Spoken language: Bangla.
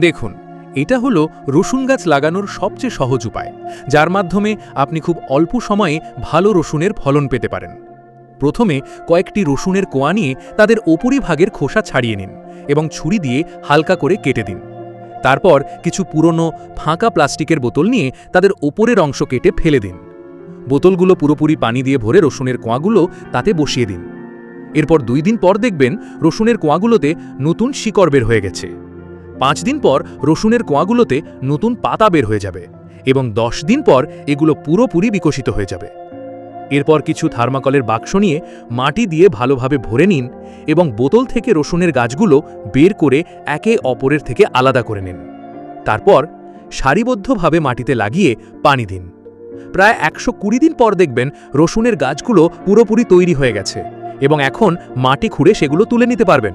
দেখুন, এটা হলো রসুন গাছ লাগানোর সবচেয়ে সহজ উপায়, যার মাধ্যমে আপনি খুব অল্প সময়ে ভালো রসুনের ফলন পেতে পারেন। প্রথমে কয়েকটি রসুনের কোয়া নিয়ে তাদের ওপরিভাগের খোসা ছাড়িয়ে নিন এবং ছুরি দিয়ে হালকা করে কেটে দিন। তারপর কিছু পুরনো ফাঁকা প্লাস্টিকের বোতল নিয়ে তাদের ওপরের অংশ কেটে ফেলে দিন। বোতলগুলো পুরোপুরি পানি দিয়ে ভরে রসুনের কোয়াগুলো তাতে বসিয়ে দিন। এরপর দুই দিন পর দেখবেন রসুনের কোয়াগুলোতে নতুন শিকড় বের হয়ে গেছে। পাঁচ দিন পর রসুনের কোয়াগুলোতে নতুন পাতা বের হয়ে যাবে এবং দশ দিন পর এগুলো পুরোপুরি বিকশিত হয়ে যাবে। এরপর কিছু থার্মাকলের বাক্স নিয়ে মাটি দিয়ে ভালোভাবে ভরে নিন এবং বোতল থেকে রসুনের গাছগুলো বের করে একে অপরের থেকে আলাদা করে নিন। তারপর সারিবদ্ধভাবে মাটিতে লাগিয়ে পানি দিন। প্রায় একশো কুড়ি দিন পর দেখবেন রসুনের গাছগুলো পুরোপুরি তৈরি হয়ে গেছে এবং এখন মাটি খুঁড়ে সেগুলো তুলে নিতে পারবেন।